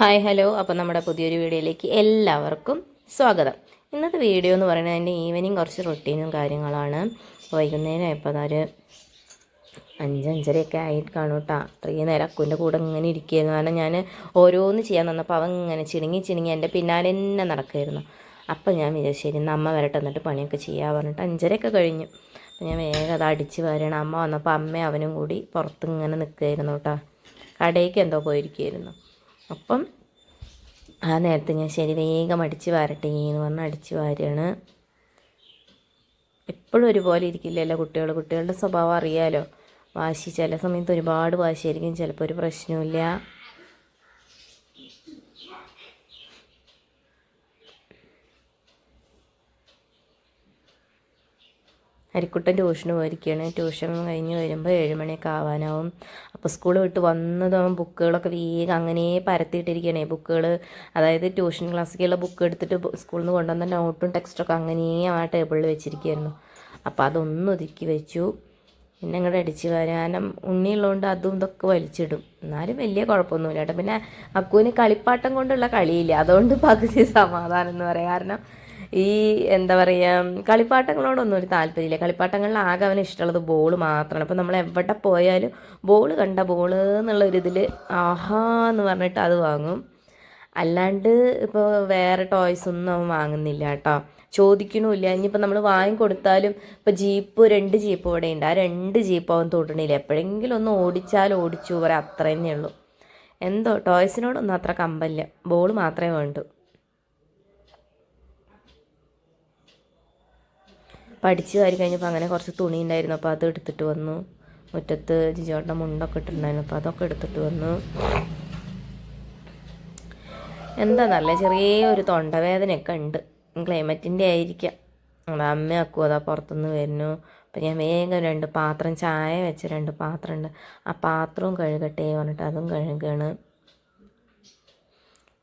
Hi hello. അപ്പോൾ നമ്മുടെ പുതിയൊരു വീഡിയോയിലേക്ക് എല്ലാവർക്കും സ്വാഗതം. ഇന്നത്തെ വീഡിയോ എന്ന് പറയുന്നത് എന്റെ ഈവനിങ് കുറച്ച് റൊട്ടീനും കാര്യങ്ങളാണ്. വൈകുന്നേരം ആയപ്പോൾ അതൊരു അഞ്ചഞ്ചരയൊക്കെ ആയിട്ട് കാണും കേട്ടോ അത്രയും നേരം അക്കുവിന്റെ കൂടെ ഇങ്ങനെ ഇരിക്കുകയായിരുന്നു. കാരണം ഞാൻ ഓരോന്ന് ചെയ്യാൻ തന്നപ്പോൾ അവൻ ഇങ്ങനെ ചിണുങ്ങി ചിണുങ്ങി എന്റെ പിന്നാലെ തന്നെ നടക്കുമായിരുന്നു അപ്പം ഞാൻ വിചാരിച്ചു ശരി അമ്മ വരട്ടെ എന്നിട്ട് പണിയൊക്കെ ചെയ്യാൻ പറഞ്ഞിട്ട് അഞ്ചരയൊക്കെ കഴിഞ്ഞു. അപ്പം ഞാൻ വേഗം അത് അടിച്ച് വരണം. അമ്മ വന്നപ്പോൾ അമ്മയും അവനും കൂടി പുറത്ത് ഇങ്ങനെ നിൽക്കുമായിരുന്നു കേട്ടോ കടയ്ക്ക് എന്തോ പോയിരിക്കുകയായിരുന്നു. അപ്പം ആ നേരത്തെ ഞാൻ ശരി വേഗം അടിച്ച് വാരട്ടെ എന്ന് പറഞ്ഞ് അടിച്ച് വാരുകയാണ്. എപ്പോഴും ഒരുപോലെ ഇരിക്കില്ലല്ലോ കുട്ടികൾ കുട്ടികളുടെ സ്വഭാവം അറിയാലോ. വാശി ചില സമയത്ത് ഒരുപാട് വാശിയായിരിക്കും. ചിലപ്പോൾ ഒരു പ്രശ്നമില്ല ഹരിക്കുട്ടൻ ട്യൂഷന് പോയിരിക്കുകയാണ്. ട്യൂഷൻ കഴിഞ്ഞ് വരുമ്പോൾ ഏഴ് മണിയൊക്കെ ആവാനാവും. അപ്പോൾ സ്കൂൾ വിട്ട് വന്നതാവും ബുക്കുകളൊക്കെ വേഗം അങ്ങനെ പരത്തിയിട്ടിരിക്കുകയാണ്. ബുക്കുകൾ അതായത് ട്യൂഷൻ ക്ലാസ്സിലേക്കുള്ള ബുക്ക് എടുത്തിട്ട് സ്കൂളിൽ നിന്ന് കൊണ്ടുവന്ന നോട്ടും ടെക്സ്റ്റൊക്കെ അങ്ങനെ ആ ടേബിളിൽ വെച്ചിരിക്കുകയായിരുന്നു. അപ്പോൾ അതൊന്നും ഒതുക്കി വെച്ചു. പിന്നെ അങ്ങോട്ട് അടിച്ച് വരാനും ഉണ്ണിയുള്ളതുകൊണ്ട് അതും ഇതൊക്കെ വലിച്ചിടും. എന്നാലും വലിയ കുഴപ്പമൊന്നുമില്ല കേട്ടോ. പിന്നെ അക്കുവിന് കളിപ്പാട്ടം കൊണ്ടുള്ള കളിയില്ല. അതുകൊണ്ട് പകുതി സമാധാനം എന്ന് പറയാം. കാരണം ഈ എന്താ പറയുക കളിപ്പാട്ടങ്ങളോടൊന്നും ഒരു താല്പര്യമില്ല. കളിപ്പാട്ടങ്ങളിൽ ആകെ അവന് ഇഷ്ടമുള്ളത് ബോൾ മാത്രമാണ്. അപ്പോൾ നമ്മൾ എവിടെ പോയാലും ബോൾ കണ്ട ബോൾ എന്നുള്ള ഒരു ഇതിൽ ആഹാ എന്ന് പറഞ്ഞിട്ട് അത് വാങ്ങും. അല്ലാണ്ട് ഇപ്പോൾ വേറെ ടോയ്സ് ഒന്നും അവൻ വാങ്ങുന്നില്ല കേട്ടോ. ചോദിക്കണമില്ല. ഇനിയിപ്പോൾ നമ്മൾ വാങ്ങിക്കൊടുത്താലും ഇപ്പോൾ ജീപ്പ് രണ്ട് ജീപ്പ് ഇവിടെ ഉണ്ട് ആ രണ്ട് ജീപ്പ് അവൻ തൊടണില്ല എപ്പോഴെങ്കിലും ഒന്ന് ഓടിച്ചാൽ ഓടിച്ചു പറയാം അത്ര തന്നെയുള്ളൂ എന്തോ ടോയ്സിനോടൊന്നും അത്ര കമ്പല്ല. ബോൾ മാത്രമേ വേണ്ടൂ. പഠിച്ച് വാരി കഴിഞ്ഞപ്പോൾ അങ്ങനെ കുറച്ച് തുണി ഉണ്ടായിരുന്നു. അപ്പോൾ അത് എടുത്തിട്ട് വന്നു. മുറ്റത്ത് ജിജോട്ടന്റെ മുണ്ടൊക്കെ ഇട്ടിട്ടുണ്ടായിരുന്നു. അപ്പോൾ അതൊക്കെ എടുത്തിട്ട് വന്നു. എന്താ നല്ല ചെറിയ ഒരു തൊണ്ടവേദനയൊക്കെ ഉണ്ട്. ക്ലൈമറ്റിന്റെ ആയിരിക്കാം. അത് അമ്മ അക്കും അതാ പുറത്തുനിന്ന് വരുന്നു. അപ്പം ഞാൻ വേഗം രണ്ട് പാത്രം ചായ വെച്ച രണ്ട് പാത്രം ഉണ്ട്. ആ പാത്രവും കഴുകട്ടെ പറഞ്ഞിട്ട് അതും കഴുകുകയാണ്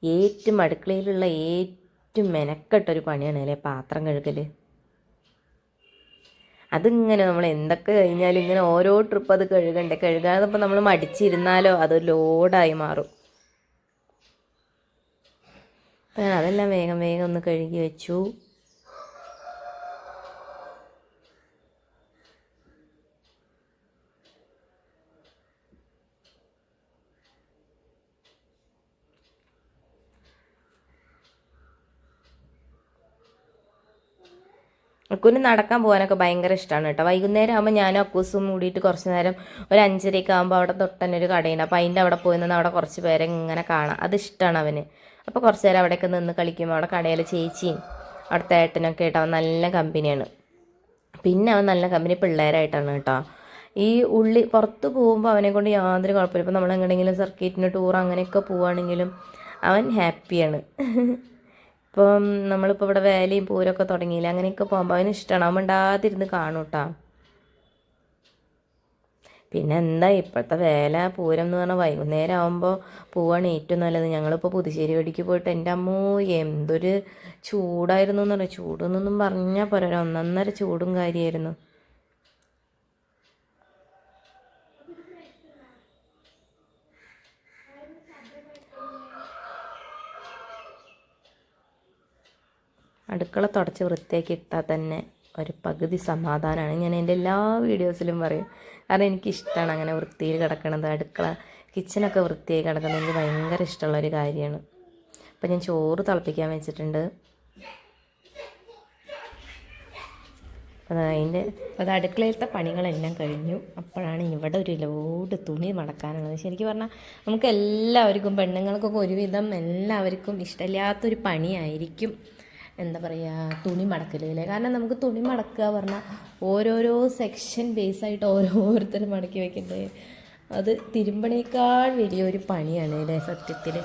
ഏറ്റവും അടുക്കളയിലുള്ള ഏറ്റവും മെനക്കെട്ടൊരു പണിയാണ് അല്ലേ പാത്രം കഴുകൽ അതിങ്ങനെ നമ്മൾ എന്തൊക്കെ കഴിഞ്ഞാലും ഇങ്ങനെ ഓരോ ട്രിപ്പ് അത് കഴുകണ്ടേ. കഴുകാതെ നമ്മൾ മടിച്ചിരുന്നാലോ അത് ലോഡായി മാറും. അതെല്ലാം വേഗം വേഗം ഒന്ന് കഴുകി വെച്ചു. അക്കുവിന് നടക്കാൻ പോകാനൊക്കെ ഭയങ്കര ഇഷ്ടമാണ് കേട്ടോ. വൈകുന്നേരം ആകുമ്പോൾ ഞാനും അക്കൂസും കൂടിയിട്ട് കുറച്ച് നേരം ഒരു അഞ്ചരയൊക്കെ ആകുമ്പോൾ അവിടെ തൊട്ടന്നെ ഒരു കടയുണ്ട്. അപ്പോൾ അതിന്റെ അവിടെ പോയി നിന്ന് അവിടെ കുറച്ച് പേരെ ഇങ്ങനെ കാണാം. അത് ഇഷ്ടമാണ് അവന്. അപ്പോൾ കുറച്ച് നേരം അവിടെയൊക്കെ നിന്ന് കളിക്കുമ്പോൾ അവിടെ കടയിലെ ചേച്ചിയും അവിടുത്തെ ഏട്ടനൊക്കെ അവൻ നല്ല കമ്പനിയാണ്. പിന്നെ അവൻ നല്ല കമ്പനി പിള്ളേരായിട്ടാണ് കേട്ടോ. ഈ ഉള്ളി പുറത്ത് പോകുമ്പോൾ അവനെ കൊണ്ട് യാതൊരു കുഴപ്പമില്ല. ഇപ്പോൾ നമ്മൾ എങ്ങനെയെങ്കിലും സർക്കിറ്റിന് ടൂർ അങ്ങനെയൊക്കെ പോവുകയാണെങ്കിലും അവൻ ഹാപ്പിയാണ് ഇപ്പം നമ്മളിപ്പോൾ ഇവിടെ വേലയും പൂരമൊക്കെ തുടങ്ങിയില്ല? അങ്ങനെയൊക്കെ പോകുമ്പോൾ അവന് ഇഷ്ടമാണ് അവൻ മിണ്ടാതിരുന്ന് കാണും കേട്ടോ പിന്നെ എന്താ ഇപ്പോഴത്തെ വേല പൂരം എന്ന് പറഞ്ഞാൽ വൈകുന്നേരം ആകുമ്പോൾ പോവാണ് ഏറ്റവും നല്ലത്. ഞങ്ങളിപ്പോൾ പുതുശ്ശേരി വെടിക്ക് പോയിട്ട് എന്റെ അമ്മോ എന്തൊരു ചൂടായിരുന്നു എന്ന് പറയാം ചൂടെന്നൊന്നും പറഞ്ഞാൽ പോരാ. ഒന്നൊന്നര ചൂടും കാര്യമായിരുന്നു അടുക്കള തുടച്ച് വൃത്തിയാക്കി ഇട്ടാൽ തന്നെ ഒരു പകുതി സമാധാനമാണ് ഞാൻ എന്റെ എല്ലാ വീഡിയോസിലും പറയും കാരണം എനിക്കിഷ്ടമാണ് അങ്ങനെ വൃത്തിയിൽ കിടക്കണത്. അടുക്കള കിച്ചണൊക്കെ വൃത്തിയായി കിടക്കുന്നത് എനിക്ക് ഭയങ്കര ഇഷ്ടമുള്ളൊരു കാര്യമാണ്. അപ്പം ഞാൻ ചോറ് തിളപ്പിക്കാൻ വെച്ചിട്ടുണ്ട്. അതിന്റെ അത് അടുക്കളയിലത്തെ പണികളെല്ലാം കഴിഞ്ഞു. അപ്പോഴാണ് ഇവിടെ ഒരു ലോഡ് തുണി മടക്കാനുള്ളത്. ശരിക്കും പറഞ്ഞാൽ നമുക്ക് എല്ലാവർക്കും പെണ്ണുങ്ങൾക്കൊക്കെ ഒരുവിധം എല്ലാവർക്കും ഇഷ്ടമില്ലാത്തൊരു പണിയായിരിക്കും. എന്താ പറയുക തുണി മടക്കലേ കാരണം നമുക്ക് തുണി മടക്കുക പറഞ്ഞാൽ ഓരോരോ സെക്ഷൻ ബേസ് ആയിട്ട് ഓരോരുത്തർ മടക്കി വെക്കണ്ടേ? അത് തിരുമ്പണേക്കാൾ വലിയൊരു പണിയാണ് അല്ലേ സത്യത്തിൽ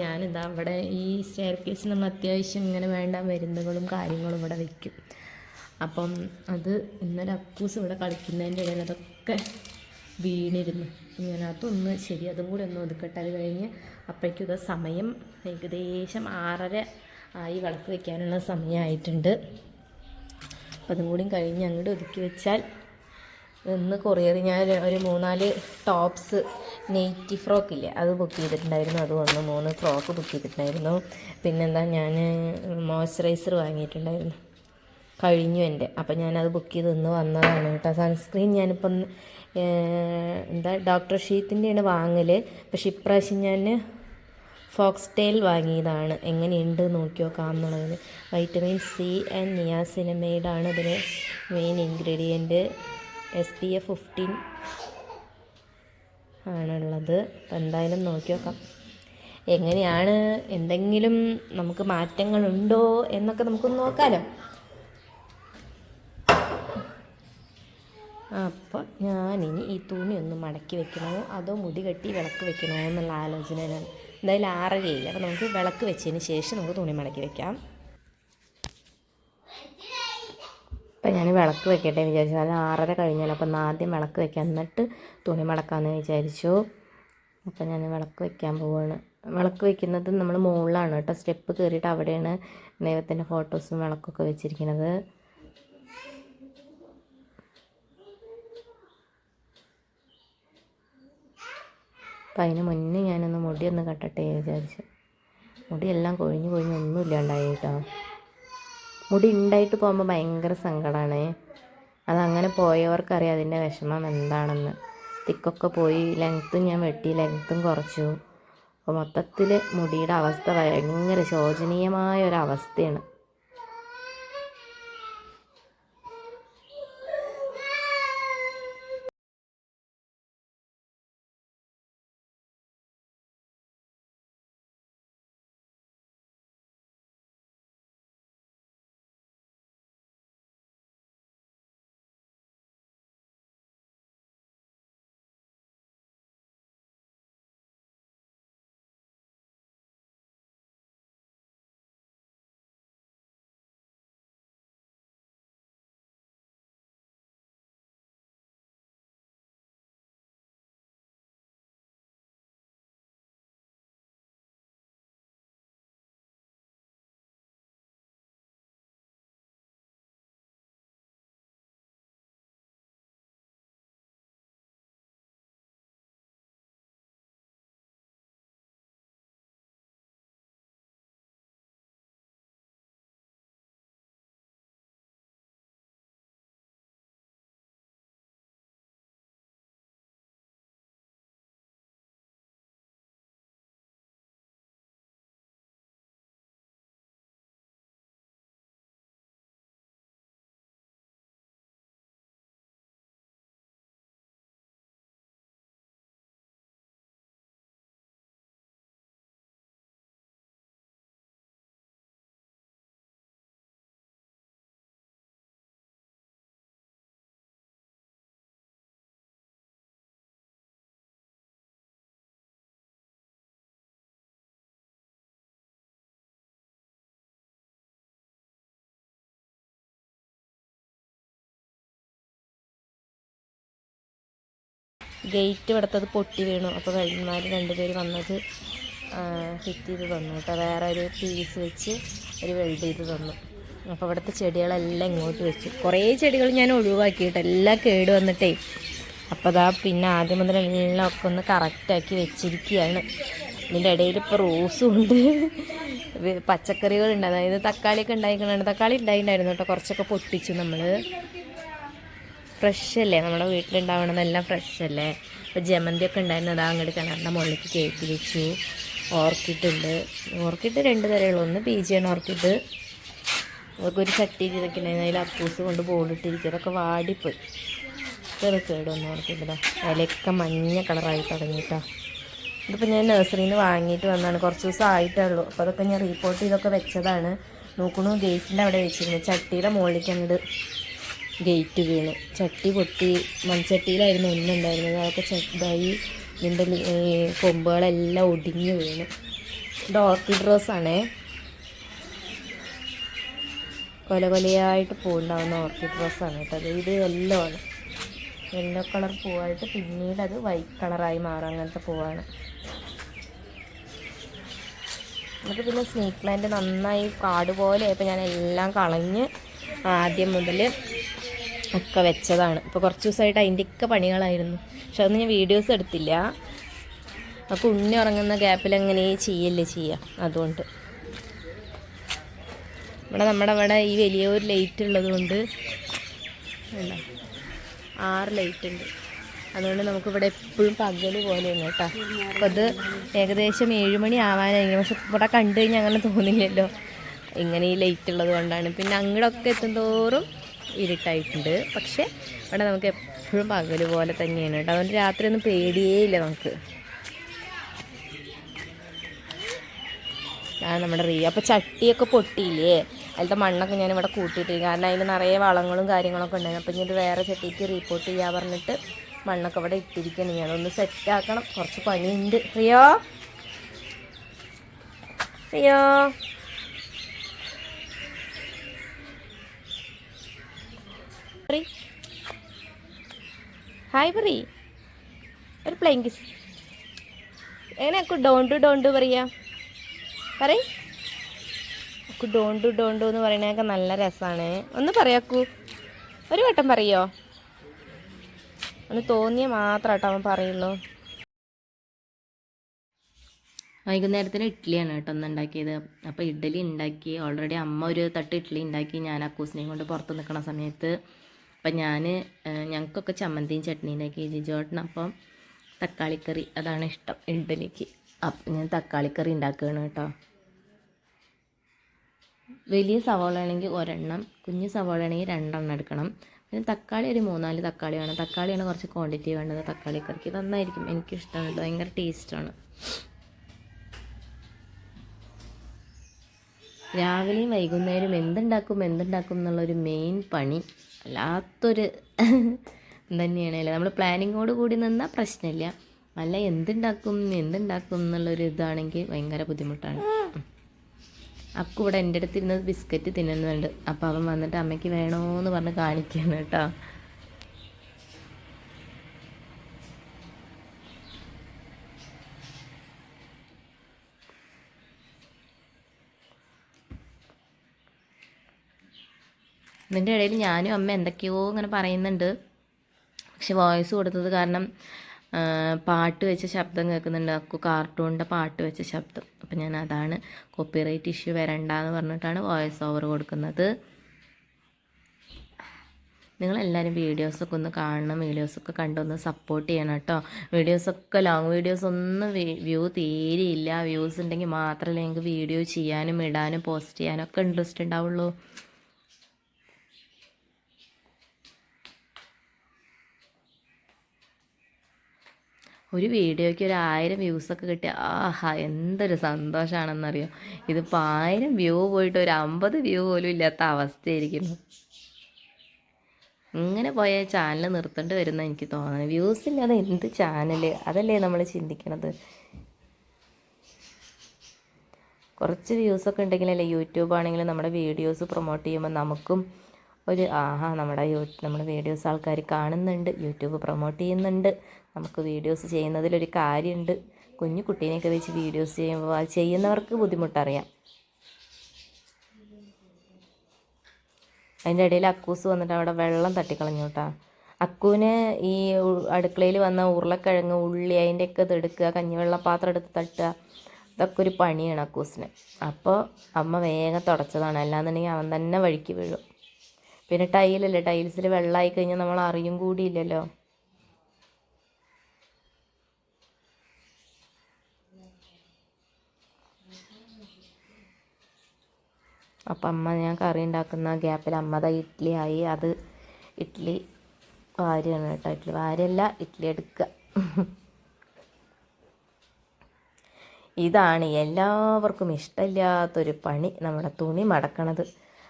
ഞാനിതാ ഇവിടെ ഈ സ്റ്റെയർ കേസ് നമ്മൾ അത്യാവശ്യം ഇങ്ങനെ വേണ്ട മരുന്നുകളും കാര്യങ്ങളും ഇവിടെ വയ്ക്കും അപ്പം അത് ഇന്നലെ അക്കൂസ് ഇവിടെ കളിക്കുന്നതിന്റെ ഇടയിൽ അതൊക്കെ വീണിരുന്നു. ഞാൻ അതൊന്ന് ശരി അതും കൂടി ഒന്ന് ഒതുക്കട്ടെ. കഴിഞ്ഞ് അപ്പോഴേക്കും സമയം. ഏകദേശം ആറര ആയി വിളക്ക് വെക്കാനുള്ള സമയമായിട്ടുണ്ട്. അപ്പം അതും കൂടി കഴിഞ്ഞ് അങ്ങോട്ട് ഒതുക്കി വെച്ചാൽ ഇന്ന് കൊറിയർ ഞാൻ ഒരു മൂന്നാൽ ടോപ്സ് നെയ്റ്റി ഫ്രോക്ക് ഇല്ലേ അത് ബുക്ക് ചെയ്തിട്ടുണ്ടായിരുന്നു. അത് വന്നു മൂന്ന് ഫ്രോക്ക് ബുക്ക് ചെയ്തിട്ടുണ്ടായിരുന്നു. പിന്നെന്താ ഞാൻ മോയ്സ്ചറൈസർ വാങ്ങിയിട്ടുണ്ടായിരുന്നു. കഴിഞ്ഞു എന്റെ. അപ്പം ഞാനത് ബുക്ക് ചെയ്ത് ഇന്ന് വന്നതാണ് കേട്ടോ. സൺസ്ക്രീൻ ഞാനിപ്പം എന്താ ഡോക്ടർ ഷീത്തിന്റെയാണ് വാങ്ങൽ പക്ഷേ ഇപ്രാവശ്യം ഞാൻ ഫോക്സ് ടെയിൽ വാങ്ങിയതാണ്. എങ്ങനെയുണ്ട് നോക്കി നോക്കാം എന്നുള്ളത് വൈറ്റമിൻ സി ആൻഡ് നിയാസിനമൈഡാണ് ഇതിന് main ingredient S P F fifteen ആണുള്ളത്. എന്തായാലും നോക്കി നോക്കാം. എങ്ങനെയാണ്? എന്തെങ്കിലും നമുക്ക് മാറ്റങ്ങളുണ്ടോ എന്നൊക്കെ നമുക്കൊന്ന് നോക്കാമല്ലോ അപ്പം ഞാനിനി ഈ തുണി ഒന്ന് മടക്കി വെക്കണോ? അതോ മുടി കെട്ടി വിളക്ക് വെക്കണോ എന്നുള്ള ആലോചനയിലാണ്. എന്തായാലും ആറുകയില്ല. അപ്പം നമുക്ക് വിളക്ക് വെച്ചതിന് ശേഷം നമുക്ക് തുണി മടക്കി വെക്കാം. അപ്പം ഞാൻ വിളക്ക് വെക്കട്ടെ വിചാരിച്ചു. അത് ആറര കഴിഞ്ഞാൽ അപ്പം ആദ്യം വിളക്ക് വെക്കാം. എന്നിട്ട് തുണി മടക്കാമെന്ന് വിചാരിച്ചു. അപ്പം ഞാൻ വിളക്ക് വെക്കാൻ പോവാണ്. വിളക്ക് വെക്കുന്നത് നമ്മൾ മുകളിലാണ് കേട്ടോ. സ്റ്റെപ്പ് കയറിയിട്ട് അവിടെയാണ് ദൈവത്തിന്റെ ഫോട്ടോസും വിളക്കൊക്കെ വെച്ചിരിക്കുന്നത്. അപ്പം അതിന് മുന്നേ ഞാനൊന്ന് മുടിയൊന്ന് കട്ടട്ടെ വിചാരിച്ചു. മുടിയെല്ലാം കൊഴിഞ്ഞ് കൊഴിഞ്ഞ് ഒന്നും ഇല്ലാണ്ടായി കേട്ടോ. മുടി ഉണ്ടായിട്ട് പോകുമ്പോൾ ഭയങ്കര സങ്കടമാണ് അതങ്ങനെ പോയവർക്കറിയാം അതിന്റെ വിഷമം എന്താണെന്ന്. തിക്കൊക്കെ പോയി ലെങ്ത്തും ഞാൻ വെട്ടി ലെങ്ത്തും കുറച്ചു. അപ്പോൾ മൊത്തത്തിൽ മുടിയുടെ അവസ്ഥ ഭയങ്കര ശോചനീയമായ ഒരു ഗേറ്റ് ഇവിടുത്തത് പൊട്ടി വീണു. അപ്പോൾ വെള്ളന്മാർ രണ്ടുപേർ വന്നത് ഫിറ്റ് ചെയ്ത് തന്നു കേട്ടോ. വേറെ ഒരു പീസ് വെച്ച് ഒരു വെൽഡ് ചെയ്ത് തന്നു. അപ്പോൾ ഇവിടുത്തെ ചെടികളെല്ലാം ഇങ്ങോട്ട് വെച്ചു. കുറേ ചെടികൾ ഞാൻ ഒഴിവാക്കിയിട്ട് എല്ലാം കേട് വന്നിട്ടേ. അപ്പോൾ അതാ പിന്നെ ആദ്യം മുതൽ എല്ലാം ഒക്കെ ഒന്ന് കറക്റ്റാക്കി വെച്ചിരിക്കുകയാണ്. ഇതിന്റെ ഇടയിൽ ഇപ്പോൾ റോസും ഉണ്ട്. പച്ചക്കറികളുണ്ട്. അതായത് തക്കാളിയൊക്കെ ഉണ്ടായിക്കണുണ്ട് തക്കാളി ഉണ്ടായിട്ടുണ്ടായിരുന്നു കേട്ടോ. കുറച്ചൊക്കെ പൊട്ടിച്ചു നമ്മൾ ഫ്രഷ് അല്ലേ നമ്മുടെ വീട്ടിലുണ്ടാവണതെല്ലാം ഫ്രഷ് അല്ലേ ഇപ്പോൾ ജമന്തി ഒക്കെ ഉണ്ടായിരുന്നു അതാ അങ്ങോട്ട് കിണറിന്റെ മുകളിലേക്ക് കയറ്റി വെച്ചു. ഓർക്കിഡ് ഉണ്ട് ഓർക്കിഡ് രണ്ട് തരമുള്ളൂ ഒന്ന് പി ആണ് ഓർക്കിഡ്. അതൊക്കെ ഒരു ചട്ടി ചെയ്തിട്ടുണ്ടായിരുന്നു അതിൽ അപ്പൂസ് കൊണ്ട് ബോളിട്ടിരിക്കും അതൊക്കെ വാടിപ്പോയി. ചെറു കേടൊന്നും ഓർക്കിഡ് ഇതാ ഇലയൊക്കെ മഞ്ഞ കളറായി തുടങ്ങിയിട്ടാ. ഇതിപ്പോൾ ഞാൻ നഴ്സറിയിൽ നിന്ന് വാങ്ങിയിട്ട് വന്നതാണ്. കുറച്ച് ദിവസം ആയിട്ടേ ഉള്ളൂ അപ്പോൾ അതൊക്കെ ഞാൻ റിപ്പോർട്ട് ചെയ്തൊക്കെ വെച്ചതാണ്. നോക്കണു ഗേറ്റിന്റെ അവിടെ വെച്ചിരുന്നു ചട്ടിയുടെ മുകളിലേക്ക് അങ്ങോട്ട് ഗേറ്റ് വീണു. ചട്ടി പൊട്ടി മൺചട്ടിയിലായിരുന്നു ഒന്നുണ്ടായിരുന്നത് അതൊക്കെ ചെറുതായി ഇതിന്റെ കൊമ്പുകളെല്ലാം ഒടിഞ്ഞു വീണു. ഇത് ഓർക്കിഡ് കൊല കൊലയായിട്ട് പൂവുണ്ടാവുന്ന ഓർക്കിഡ് റോസ് കേട്ടത് ഇത് യെല്ലോ ആണ്. യെല്ലോ കളർ പൂവായിട്ട് പിന്നീട് അത് വൈറ്റ് കളറായി മാറും അങ്ങനത്തെ പൂവാണ്. എന്നിട്ട് പിന്നെ സ്നേക്ക് പ്ലാന്റ് നന്നായി കാട് പോലെ ആയപ്പോൾ ഞാൻ എല്ലാം കളഞ്ഞ് ആദ്യം മുതൽ ഒക്കെ വെച്ചതാണ്. ഇപ്പോൾ കുറച്ച് ദിവസമായിട്ട് അതിന്റെയൊക്കെ പണികളായിരുന്നു. പക്ഷെ അതൊന്നും ഞാൻ വീഡിയോസ് എടുത്തില്ല. അപ്പോൾ ഉണ്ണി ഉറങ്ങുന്ന ഗ്യാപ്പിൽ അങ്ങനെ ചെയ്യല്ലേ ചെയ്യുക അതുകൊണ്ട്. ഇവിടെ നമ്മുടെ അവിടെ ഈ വലിയൊരു ലൈറ്റ് ഉള്ളതുകൊണ്ട് ആറ് ലൈറ്റ് ഉണ്ട്. അതുകൊണ്ട് നമുക്കിവിടെ എപ്പോഴും പകൽ പോലെയാണ് കേട്ടോ. അപ്പോൾ അത് ഏകദേശം ഏഴുമണി ആവാനായിരിക്കും പക്ഷെ ഇവിടെ കണ്ടു കഴിഞ്ഞാൽ അങ്ങനെ തോന്നില്ലല്ലോ. ഇങ്ങനെ ഈ ലൈറ്റ് ഉള്ളത് കൊണ്ടാണ്. പിന്നെ അങ്ങോട്ടൊക്കെ എത്തുന്തോറും ഇരുട്ടായിട്ടുണ്ട്. പക്ഷെ ഇവിടെ നമുക്ക് എപ്പോഴും പകൽ പോലെ തന്നെയാണ് കേട്ടോ. അതുകൊണ്ട് രാത്രി ഒന്നും പേടിയേ ഇല്ല നമുക്ക്. ആ നമ്മുടെ റീ. അപ്പോൾ ചട്ടിയൊക്കെ പൊട്ടിയില്ലേ? അതിലത്തെ മണ്ണൊക്കെ ഞാൻ ഇവിടെ കൂട്ടിയിട്ടില്ല കാരണം അതിൽ നിറയെ വളങ്ങളും കാര്യങ്ങളൊക്കെ ഉണ്ടായിരുന്നു. അപ്പോൾ ഇനി വേറെ ചട്ടിക്ക് റീപ്പോർട്ട് ചെയ്യാൻ പറഞ്ഞിട്ട് മണ്ണൊക്കെ ഇവിടെ ഇട്ടിരിക്കണം ഞാൻ അതൊന്ന് സെറ്റാക്കണം കുറച്ച് പണിയുണ്ട്. റിയോ? റിയോ? ഹായ് പറ ഒരു പ്ലെയിൻ കിസ് എങ്ങനെ അക്കു ഡോണ്ട് ഡോണ്ട് പറയാ. പറയ്. അക്കു ഡോണ്ട് ഡോണ്ട് എന്ന് പറയണതൊക്കെ നല്ല രസമാണ് ഒന്ന് പറയാക്കൂ. ഒരു വട്ടം പറയോ? ഒന്ന് തോന്നിയ മാത്രം കേട്ടോ അവൻ പറയുള്ളൂ. വൈകുന്നേരത്തിന് ഇഡ്ഡലിയാണ് കേട്ടോ ഒന്ന് ഉണ്ടാക്കിയത്. അപ്പോൾ ഇഡ്ഡലി ഉണ്ടാക്കി. ഓൾറെഡി അമ്മ ഒരു തട്ട് ഇഡ്ഡലി ഉണ്ടാക്കി. ഞാൻ അക്കൂസിനെയും കൊണ്ട് പുറത്ത് നിൽക്കുന്ന സമയത്ത് അപ്പം ഞാൻ ഞങ്ങൾക്കൊക്കെ ചമ്മന്തിയും ചട്നീനൊക്കെ ജിജോട്ടിന് അപ്പം തക്കാളിക്കറി അതാണ് ഇഷ്ടം ഇഡ്ഡലിക്ക്. അപ്പം ഞാൻ തക്കാളിക്കറി ഉണ്ടാക്കുകയാണ് കേട്ടോ. വലിയ സവാള ആണെങ്കിൽ ഒരെണ്ണം കുഞ്ഞു സവാള ആണെങ്കിൽ രണ്ടെണ്ണം എടുക്കണം. പിന്നെ തക്കാളി ഒരു മൂന്നാൽ തക്കാളി വേണം. തക്കാളിയാണ് കുറച്ച് ക്വാണ്ടിറ്റി വേണ്ടത്. തക്കാളി കറിക്ക് നന്നായിരിക്കും. എനിക്കിഷ്ടമാണ് ഭയങ്കര ടേസ്റ്റാണ് രാവിലെയും വൈകുന്നേരം എന്തുണ്ടാക്കും എന്തുണ്ടാക്കും എന്നുള്ളൊരു മെയിൻ പണി. അല്ലാത്തൊരു തന്നെയാണല്ലേ നമ്മൾ പ്ലാനിങ്ങോട് കൂടി നിന്നാൽ പ്രശ്നമില്ല. അല്ല എന്തുണ്ടാക്കും എന്തുണ്ടാക്കും എന്നുള്ളൊരു ഇതാണെങ്കിൽ ഭയങ്കര ബുദ്ധിമുട്ടാണ്. അക്കു ഇവിടെ എന്റെ അടുത്ത് ഇരുന്ന് ബിസ്ക്കറ്റ് തിന്നുന്നുണ്ട്. അപ്പോൾ അവൻ വന്നിട്ട് അമ്മയ്ക്ക് വേണോ എന്ന് പറഞ്ഞ് കാണിക്കുകയാണ് കേട്ടോ. ഇതിന്റെ ഇടയിൽ ഞാനും അമ്മ എന്തൊക്കെയോ ഇങ്ങനെ പറയുന്നുണ്ട്. പക്ഷെ വോയിസ് കൊടുത്തത് കാരണം പാട്ട് വെച്ച ശബ്ദം കേൾക്കുന്നുണ്ട്. അക്കു കാർട്ടൂണിന്റെ പാട്ട് വെച്ച ശബ്ദം. അപ്പം ഞാൻ അതാണ് കോപ്പിറൈറ്റ് ഇഷ്യൂ വരണ്ടെന്ന് പറഞ്ഞിട്ടാണ് വോയിസ് ഓവർ കൊടുക്കുന്നത്. നിങ്ങളെല്ലാവരും വീഡിയോസൊക്കെ ഒന്ന് കാണണം. വീഡിയോസൊക്കെ കണ്ടൊന്ന് സപ്പോർട്ട് ചെയ്യണം കേട്ടോ. വീഡിയോസൊക്കെ ലോങ് വീഡിയോസ് ഒന്നും വ്യൂ തീരെയില്ല. വ്യൂസ് ഉണ്ടെങ്കിൽ മാത്രമേ ഞങ്ങൾക്ക് വീഡിയോ ചെയ്യാനും ഇടാനും പോസ്റ്റ് ചെയ്യാനും ഒക്കെ ഇൻട്രസ്റ്റ് ഉണ്ടാവുള്ളൂ. ഒരു വീഡിയോയ്ക്ക് ഒരു ആയിരം വ്യൂസൊക്കെ കിട്ടിയ ആഹാ എന്തൊരു സന്തോഷമാണെന്നറിയോ ഇതിപ്പോൾ ആയിരം വ്യൂ പോയിട്ട് ഒരു അമ്പത് വ്യൂ പോലും ഇല്ലാത്ത അവസ്ഥയായിരിക്കുന്നു. ഇങ്ങനെ പോയ ചാനൽ നിർത്തേണ്ടി വരുന്ന എനിക്ക് തോന്നുന്നത് വ്യൂസ് ഇല്ലാതെ എന്ത് ചാനൽ അതല്ലേ നമ്മൾ ചിന്തിക്കണത്. കുറച്ച് വ്യൂസൊക്കെ ഉണ്ടെങ്കിലല്ലേ യൂട്യൂബ് ആണെങ്കിലും നമ്മുടെ വീഡിയോസ് പ്രൊമോട്ട് ചെയ്യുമ്പോൾ നമുക്കും ഒരു ആഹാ നമ്മുടെ യൂ നമ്മുടെ വീഡിയോസ് ആൾക്കാർ കാണുന്നുണ്ട് യൂട്യൂബ് പ്രൊമോട്ട് ചെയ്യുന്നുണ്ട്. നമുക്ക് വീഡിയോസ് ചെയ്യുന്നതിലൊരു കാര്യമുണ്ട്. കുഞ്ഞു കുട്ടീനെയൊക്കെ വെച്ച് വീഡിയോസ് ചെയ്യുമ്പോൾ ചെയ്യുന്നവർക്ക് ബുദ്ധിമുട്ടറിയാം. അതിന്റെ ഇടയിൽ അക്കൂസ് വന്നിട്ട് അവിടെ വെള്ളം തട്ടിക്കളഞ്ഞു കേട്ടോ. അക്കുവിന് ഈ അടുക്കളയിൽ വന്ന ഉരുളക്കിഴങ്ങ് ഉള്ളി അതിന്റെയൊക്കെ തെടുക്കുക കഞ്ഞിവെള്ള പാത്രം എടുത്ത് തട്ടുക ഇതൊക്കെ ഒരു പണിയാണ് അക്കൂസിന്. അപ്പോൾ അമ്മ വേഗം തുടച്ചതാണ്. അല്ലാന്നുണ്ടെങ്കിൽ അവൻ തന്നെ വഴിക്ക് വീഴും. പിന്നെ ടൈലല്ലേ? ടൈൽസിൽ വെള്ളമായി കഴിഞ്ഞാൽ നമ്മൾ അറിയും കൂടിയില്ലല്ലോ. അപ്പം അമ്മ ഞാൻ കറി ഉണ്ടാക്കുന്ന ഗ്യാപ്പിൽ അമ്മ ദാ ഇഡ്ഡലി ആയി. അത് ഇഡ്ഡലി വാരിയാണ് കേട്ടോ. ഇഡ്ഡലി വാരിയല്ല ഇഡ്ഡലി എടുക്കുക ഇതാണ് എല്ലാവർക്കും ഇഷ്ടമില്ലാത്തൊരു പണി നമ്മുടെ തുണി മടക്കണത്.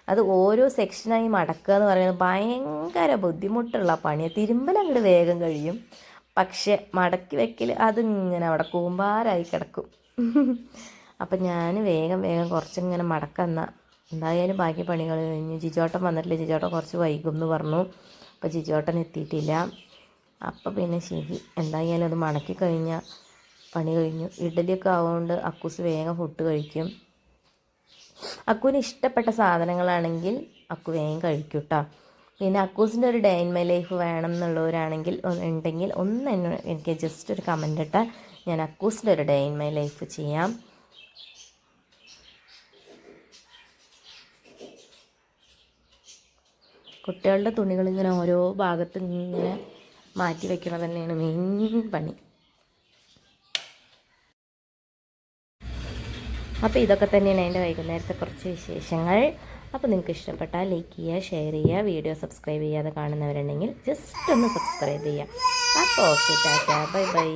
അത് ഓരോ സെക്ഷനായി മടക്കുക എന്ന് പറയുന്നത് ഭയങ്കര ബുദ്ധിമുട്ടുള്ള പണിയാണ് തിരുമ്പൽ അങ്ങോട്ട് വേഗം കഴിയും. പക്ഷെ മടക്കി വെക്കൽ അതിങ്ങനെ അവിടെ കൂമ്പാരായി കിടക്കും. അപ്പം ഞാൻ വേഗം വേഗം കുറച്ചിങ്ങനെ മടക്കുന്ന എന്തായാലും ബാക്കി പണികൾ കഴിഞ്ഞു ജിജോട്ടൻ വന്നിട്ടില്ല. ജിജോട്ടൻ കുറച്ച് വൈകും എന്ന് പറഞ്ഞു. അപ്പോൾ ജിജോട്ടൻ എത്തിയിട്ടില്ല. അപ്പോൾ പിന്നെ ശരി. എന്തായാലും അത് മടക്കി കഴിഞ്ഞാൽ പണി കഴിഞ്ഞു. ഇഡലിയൊക്കെ ആവുകൊണ്ട് അക്കൂസ് വേഗം ഫുഡ് കഴിക്കും. അക്കുവിന് ഇഷ്ടപ്പെട്ട സാധനങ്ങളാണെങ്കിൽ അക്കു വേഗം കഴിക്കും കേട്ടോ പിന്നെ അക്കൂസിന്റെ ഒരു ഡേ ഇൻ മൈ ലൈഫ് വേണം എന്നുള്ളവരാണെങ്കിൽ ഉണ്ടെങ്കിൽ ഒന്ന് എന്നെ എനിക്ക് ജസ്റ്റ് ഒരു കമന്റ് ഇട്ടാൽ ഞാൻ അക്കൂസിന്റെ ഒരു ഡേ ഇൻ മൈ ലൈഫ് ചെയ്യാം. കുട്ടികളുടെ തുണികൾ ഇങ്ങനെ ഓരോ ഭാഗത്ത് ഇങ്ങനെ മാറ്റി വെക്കണത് തന്നെയാണ് മെയിൻ പണി. അപ്പോൾ ഇതൊക്കെ തന്നെയാണ് എന്റെ വൈകുന്നേരത്തെ കുറച്ച് വിശേഷങ്ങൾ. അപ്പോൾ നിങ്ങൾക്ക് ഇഷ്ടപ്പെട്ടാൽ ലൈക്ക് ചെയ്യുക ഷെയർ ചെയ്യുക വീഡിയോ സബ്സ്ക്രൈബ് ചെയ്യാതെ കാണുന്നവരുണ്ടെങ്കിൽ ജസ്റ്റ് ഒന്ന് സബ്സ്ക്രൈബ് ചെയ്യുക. അപ്പോൾ ഓക്കെ ടാറ്റ. Bye bye